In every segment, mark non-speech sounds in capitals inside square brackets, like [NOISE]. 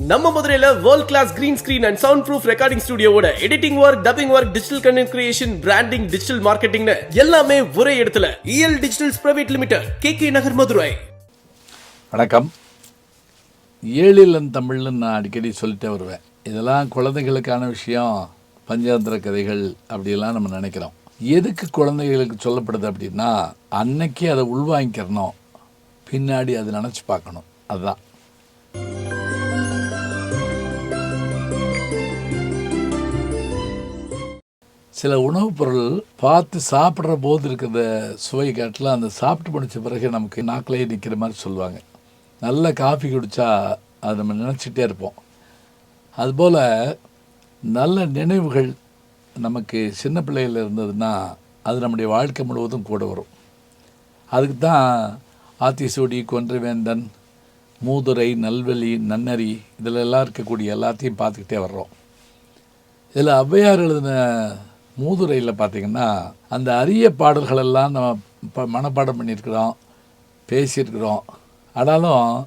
நம்ம மதுரையில world class green screen and soundproof recording ஸ்டுடியோட editing work dubbing work digital content creation branding digital மார்க்கெட்டிங்னு எல்லாமே ஒரே இடத்துல. EL Digitals Private Limited K K Nagar Madurai வணக்கம். ஏழிலன் தமிழ்னு நான் அடிக்கடி சொல்லிட்டே வருவேன். இதெல்லாம் குழந்தைகளுக்கான விஷயம் பஞ்சாந்திர கதைகள் அப்படிலாம் நம்ம நினைக்கிறோம். எதுக்கு குழந்தைகளுக்கு சொல்லப்படுது அப்படின்னா அன்னைக்கு அதை உள்வாங்கிக்கிறணும் பின்னாடி அதை நினச்சி பார்க்கணும். அதுதான். சில உணவுப் பொருள் பார்த்து சாப்பிட்ற போது இருக்கிற சுவை காட்டில் அந்த சாப்பிட்டு முடிச்ச பிறகு நமக்கு நாக்கிலேயே நிற்கிற மாதிரி சொல்லுவாங்க. நல்ல காஃபி குடித்தா அதை நம்ம நினச்சிட்டே இருப்போம். அதுபோல் நல்ல நினைவுகள் நமக்கு சின்ன பிள்ளையில் இருந்ததுன்னா அது நம்முடைய வாழ்க்கை முழுவதும் கூட வரும். அதுக்கு தான் ஆத்திசூடி கொன்றுவேந்தன் மூதுரை நல்வெளி நன்னறி இதில் எல்லாம் இருக்கக்கூடிய எல்லாத்தையும் பார்த்துக்கிட்டே வர்றோம். இதில் ஔவையார் எழுதின மூதுரையில் பார்த்தீங்கன்னா அந்த அரிய பாடல்களெல்லாம் நம்ம இப்போ மனப்பாடம் பண்ணியிருக்கிறோம் பேசியிருக்கிறோம். ஆனாலும்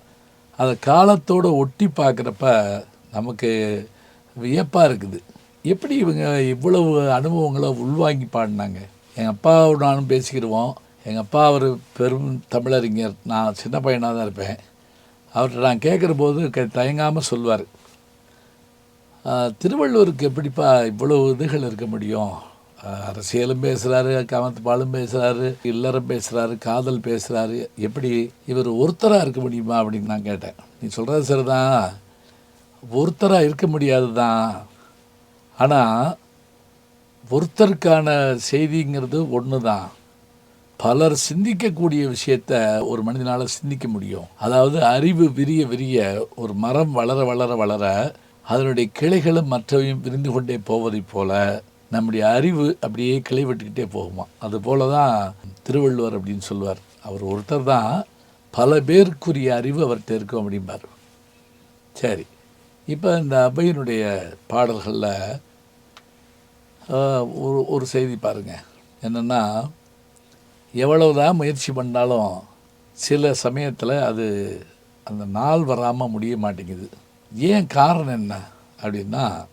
அதை காலத்தோடு ஒட்டி பார்க்குறப்ப நமக்கு வியப்பாக இருக்குது. எப்படி இவங்க இவ்வளவு அனுபவங்களை உள்வாங்கி பாடினாங்க? எங்கள் அப்பாவோட நானும் பேசிக்கிடுவோம். எங்கள் அப்பா அவர் பெரும் தமிழறிஞர். நான் சின்ன பையனாக தான் இருப்பேன். அவர்கிட்ட நான் கேட்குற போது க தயங்காமல் சொல்வார் திருவள்ளுவருக்கு எப்படிப்பா இவ்வளவு இதுகள் இருக்க முடியும்? அரசியலும் பேசுகிறாரு கமத்துப்பாலும் பேசுகிறாரு இல்லறம் பேசுகிறாரு காதல் பேசுகிறாரு எப்படி இவர் ஒருத்தராக இருக்க முடியுமா அப்படின்னு நான் கேட்டேன். நீ சொல்கிறது சரிதான் ஒருத்தராக இருக்க முடியாது தான் ஆனால் ஒருத்தருக்கான செய்திங்கிறது ஒன்று தான் பலர் சிந்திக்கக்கூடிய விஷயத்த ஒரு மனிதனால் சிந்திக்க முடியும். அதாவது அறிவு விரிய விரிய ஒரு மரம் வளர வளர வளர அதனுடைய கிளைகளும் மற்றவையும் விரிந்து கொண்டே போவதைப் போல நம்முடைய அறிவு அப்படியே கிளை வெட்டுக்கிட்டே போகுமா? அதுபோல தான் திருவள்ளுவர் அப்படின்னு சொல்லுவார் அவர் ஒருத்தர் தான் பல பேருக்குரிய அறிவு அவர்கிட்ட இருக்கும் அப்படிம்பார். சரி இப்போ இந்த அபையனுடைய பாடல்களில் ஒரு ஒரு செய்தி பாருங்கள் என்னென்னா எவ்வளவுதான் முயற்சி பண்ணாலும் சில சமயத்தில் அது அந்த நாள் வராமல் முடிய மாட்டேங்குது. ஏன் காரணம் என்ன அப்படின்னா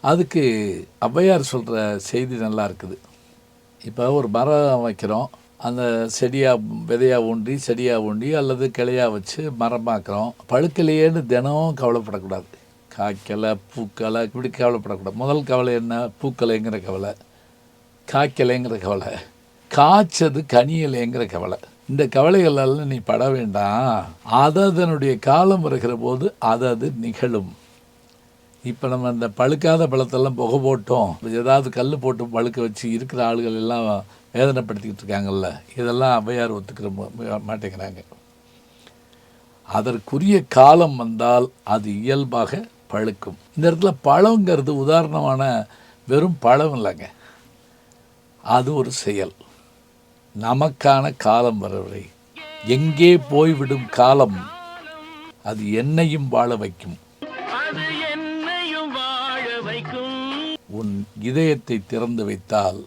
அதுக்கு ஔவையார் சொல்கிற செய்தி நல்லா இருக்குது. இப்போ ஒரு மரம் வைக்கிறோம். அந்த செடியாக விதையாக ஊண்டி செடியாக ஊண்டி அல்லது கிளையாக வச்சு மரமாக்குறோம் பழுக்கலையேன்னு தினமும் கவலைப்படக்கூடாது. காய்க்கலை பூக்கலை இப்படி கவலைப்படக்கூடாது. முதல் கவலை என்ன? பூக்கலைங்கிற கவலை. காய்க்கலைங்கிற கவலை. காய்ச்சது கனியலைங்கிற கவலை. இந்த கவலைகளெல்லாம் நீ பட வேண்டாம். அது அதனுடைய காலம் வருகிற போது அது அது நிகழும். இப்போ நம்ம இந்த பழுக்காத பழத்தெல்லாம் புகை போட்டோம். ஏதாவது கல் போட்டு பழுக்க வச்சு இருக்கிற ஆளுகள் எல்லாம் வேதனைப்படுத்திக்கிட்டு இருக்காங்கல்ல. இதெல்லாம் அவையார் ஒத்துக்கிற மாட்டேங்கிறாங்க. அதற்குரிய காலம் வந்தால் அது இயல்பாக பழுக்கும். இந்த இடத்துல பழங்கிறது உதாரணமான வெறும் பழம் இல்லைங்க. அது ஒரு செயல். நமக்கான காலம் வரவரை எங்கே போய்விடும் காலம்? அது என்னையும் வாழ வைக்கும். அது என்னையும் வாழ வைக்கும். உன் இதயத்தை திறந்து வைத்தால்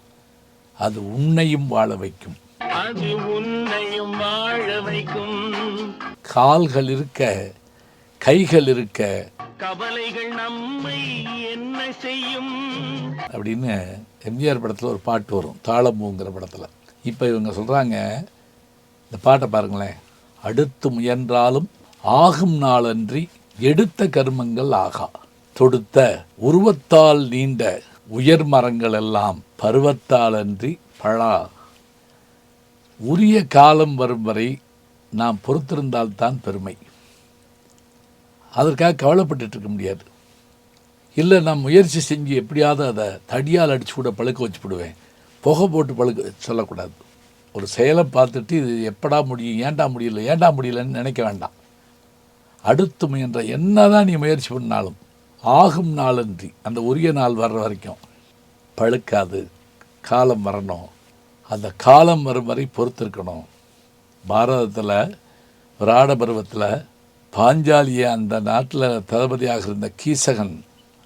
அது உன்னையும் வாழ வைக்கும். அது உன்னையும் வாழ வைக்கும். கால்கள் இருக்க கைகள் இருக்க கவலைகள் நம்மை என்ன செய்யும்? அப்படின்னு எம்ஜிஆர் படத்தில் ஒரு பாட்டு வரும் தாளம்பூங்கிற படத்தில். இப்போ இவங்க சொல்கிறாங்க இந்த பாட்டை பாருங்களேன். அடுத்து முயன்றாலும் ஆகும் நாளன்றி எடுத்த கர்மங்கள் ஆகா. தொடுத்த உருவத்தால் நீண்ட உயர் மரங்கள் எல்லாம் பருவத்தால் அன்றி பழா. உரிய காலம் வரும் வரை நாம் பொறுத்திருந்தால்தான் பெருமை. அதற்காக கவலைப்பட்டுட்டு இருக்க முடியாது. இல்லை நான் முயற்சி செஞ்சு எப்படியாவது அதை தடியால் அடிச்சு கூட பழுக்க வச்சு விடுவேன் புகை போட்டு பழுக்க சொல்லக்கூடாது. ஒரு செயலை பார்த்துட்டு இது எப்படா முடியும் ஏண்டா முடியல ஏன்டா முடியலன்னு நினைக்க வேண்டாம். அடுத்து முயன்ற என்னதான் நீ முயற்சி பண்ணாலும் ஆகும் நாளன்றி அந்த உரிய நாள் வர்ற வரைக்கும் பழுக்காது காலம் வரணும். அந்த காலம் வரும் வரை பொறுத்திருக்கணும். பாரதத்தில் விராட பருவத்தில் பாஞ்சாலிய அந்த நாட்டில் தளபதியாக இருந்த கீசகன்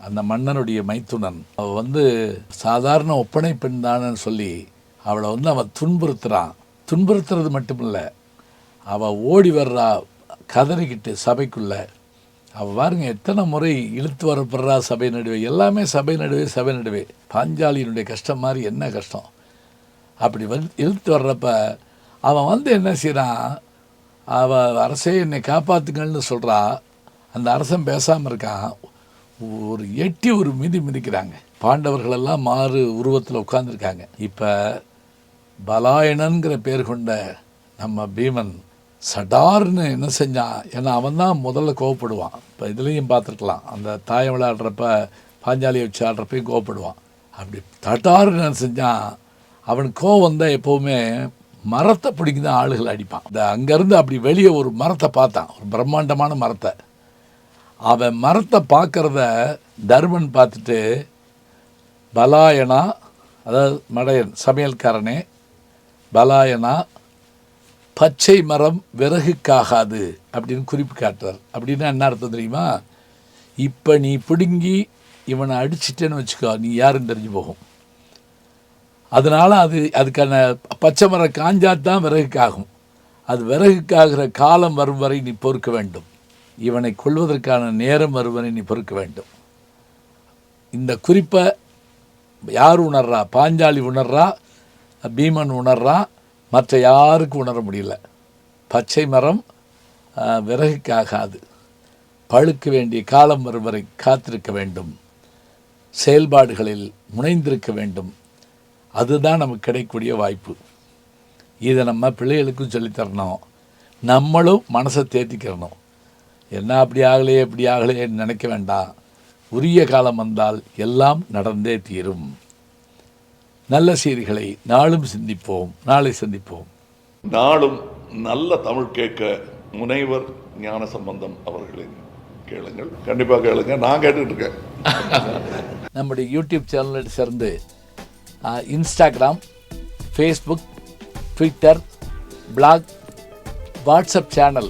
அந்த மன்னனுடைய மைத்துனன். அவள் வந்து சாதாரண ஒப்பனை பெண் தானன்னு சொல்லி அவளை வந்து அவன் துன்புறுத்துறான். துன்புறுத்துறது மட்டும் இல்லை அவள் ஓடி வர்றா கதறிக்கிட்டு சபைக்குள்ள. அவள் பாருங்க எத்தனை முறை இழுத்து வரப்படுறா சபை நடுவே. எல்லாமே சபை நடுவே சபை நடுவே. பாஞ்சாலியினுடைய கஷ்டம் மாதிரி என்ன கஷ்டம்? அப்படி வந்து இழுத்து வர்றப்ப அவன் வந்து என்ன செய்கிறான் அவள் அரசே என்னை காப்பாற்றுங்கள்னு சொல்கிறா அந்த அரசன் பேசாமல் இருக்கான். ஒரு எட்டி ஒரு மிதி மிதிக்கிறாங்க. பாண்டவர்களெல்லாம் மாறு உருவத்தில் உட்காந்துருக்காங்க இப்போ பலாயனங்கிற பேர் கொண்ட நம்ம பீமன் சடார்னு என்ன செஞ்சான் ஏன்னா அவன் தான் முதல்ல கோவப்படுவான். இப்போ இதுலேயும் பார்த்துருக்கலாம். அந்த தாயம் விளையாடுறப்ப பாஞ்சாலியை வச்சு ஆடுறப்பையும் கோவப்படுவான். அப்படி தட்டார்னு என்ன செஞ்சான் அவன் கோவம் வந்தால் எப்போவுமே மரத்தை பிடிக்கி தான் ஆளுகள் அடிப்பான். இந்த அங்கேருந்து அப்படி வெளியே ஒரு மரத்தை பார்த்தான். ஒரு பிரம்மாண்டமான மரத்தை. அவன் மரத்தை பார்க்குறத தர்மன் பார்த்துட்டு பலாயனா அதாவது மடையன் சமையல்காரனே பலாயனா பச்சை மரம் விறகுக்காகாது அப்படின்னு குறிப்பு காட்டுறார். அப்படின்னா என்ன அர்த்தம் தெரியுமா? இப்போ நீ பிடுங்கி இவனை அடிச்சிட்டேன்னு வச்சுக்கோ நீ யாருன்னு தெரிஞ்சு போகும். அதனால் அது அதுக்கான பச்சை மரம் காஞ்சாத்தான் விறகுக்காகும். அது விறகுக்காகிற காலம் வரும் வரை நீ பொறுக்க வேண்டும். இவனை கொள்வதற்கான நேரம் வருவனை நீ பொறுக்க வேண்டும். இந்த குறிப்பை யார் உணர்றா? பாஞ்சாலி உணர்றா? பீமன் உணர்றா? மற்ற யாருக்கும் உணர முடியல? பச்சை மரம் விறகுக்காகாது. பழுக்க வேண்டிய காலம் வரும் வரை காத்திருக்க வேண்டும். செயல்பாடுகளில் முனைந்திருக்க வேண்டும். அதுதான் நமக்கு கிடைக்கக்கூடிய வாய்ப்பு. இதை நம்ம பிள்ளைகளுக்கும் சொல்லித் தரணும். நம்மளும் மனசை தேத்திக்கிறணும். என்ன அப்படி ஆகலையே இப்படி ஆகலையேன்னு நினைக்க வேண்டாம். உரிய காலம் வந்தால் எல்லாம் நடந்தே தீரும். நல்ல செய்திகளை நாளும் சிந்திப்போம் நாளை சந்திப்போம். நாளும் நல்ல தமிழ் கேட்க முனைவர் ஞான சம்பந்தம் அவர்களின் கேளுங்கள். கண்டிப்பாக கேளுங்க. நான் கேட்டுட்டு இருக்கேன் [LAUGHS] நம்முடைய யூடியூப் சேனலை சேர்ந்து Instagram Facebook Twitter blog WhatsApp channel